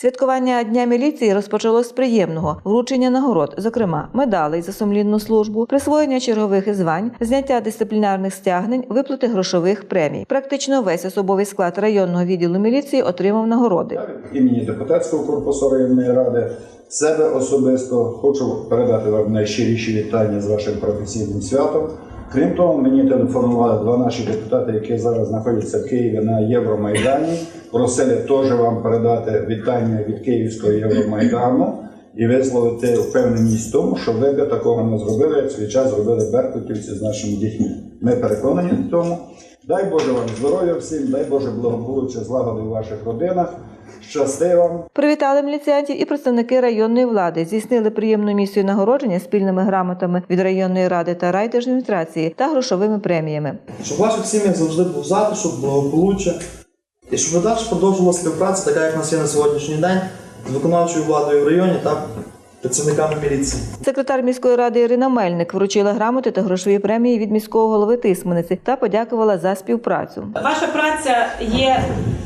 Святкування Дня міліції розпочалось з приємного вручення нагород, зокрема медалей за сумлінну службу, присвоєння чергових звань, зняття дисциплінарних стягнень, виплати грошових премій. Практично весь особовий склад районного відділу міліції отримав нагороди. Імені депутатського корпусу районної ради себе особисто хочу передати вам найщиріші вітання з вашим професійним святом. Крім того, мені телефонували два наші депутати, які зараз знаходяться в Києві на Євромайдані. Просили теж вам передати вітання від Київського Євромайдану і висловити впевненість в тому, що ви би такого не зробили, як свій час зробили беркутівці з нашими дітьми. Ми переконані в тому. Дай Боже вам здоров'я всім, дай Боже благополуччя, злагоди в ваших родинах. Щасти вам! Привітали міліціантів і представники районної влади. Здійснили приємну місію нагородження спільними грамотами від районної ради та райдержадміністрації та грошовими преміями. Щоб в ваших сім'ях завжди був затишок, благополуччя, і щоб ви далі продовжувала співпраця, така як в нас є на сьогоднішній день, з виконавчою владою в районі та працівниками міліції. Секретар міської ради Ірина Мельник вручила грамоти та грошові премії від міського голови Тисмениці та подякувала за співпрацю. Ваша праця є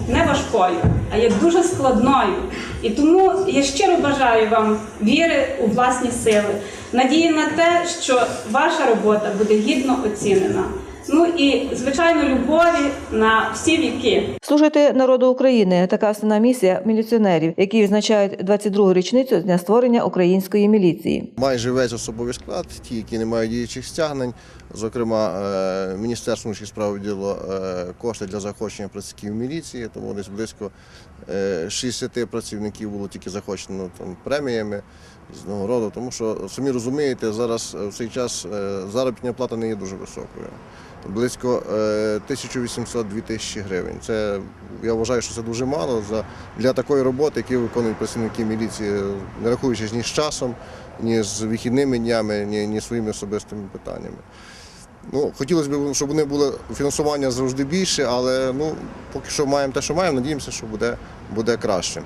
не важкою, а є дуже складною. І тому я щиро бажаю вам віри у власні сили, надії на те, що ваша робота буде гідно оцінена. Ну і звичайно, любові на всі віки. Служити народу України така основна місія міліціонерів, які відзначають 22-гу річницю з дня створення української міліції. майже весь особовий склад, ті, які не мають діючих стягнень. Зокрема, е, Міністерство внутрішніх справ виділило е, кошти для заохочення працівників міліції, тому десь близько е, 60 працівників було тільки захочено там, преміями з нагороду, тому що самі розумієте, зараз е, в цей час е, заробітна плата не є дуже високою. Близько е, 1800-2000 тисячі гривень. Це я вважаю, що це дуже мало для такої роботи, яку виконують працівники міліції, не рахуючись ні з часом, ні з вихідними днями, ні, ні своїми особистими питаннями. Ну, хотілося б, щоб вони були фінансування завжди більше, але ну, поки що маємо те, що маємо, надіємося, що буде, буде краще.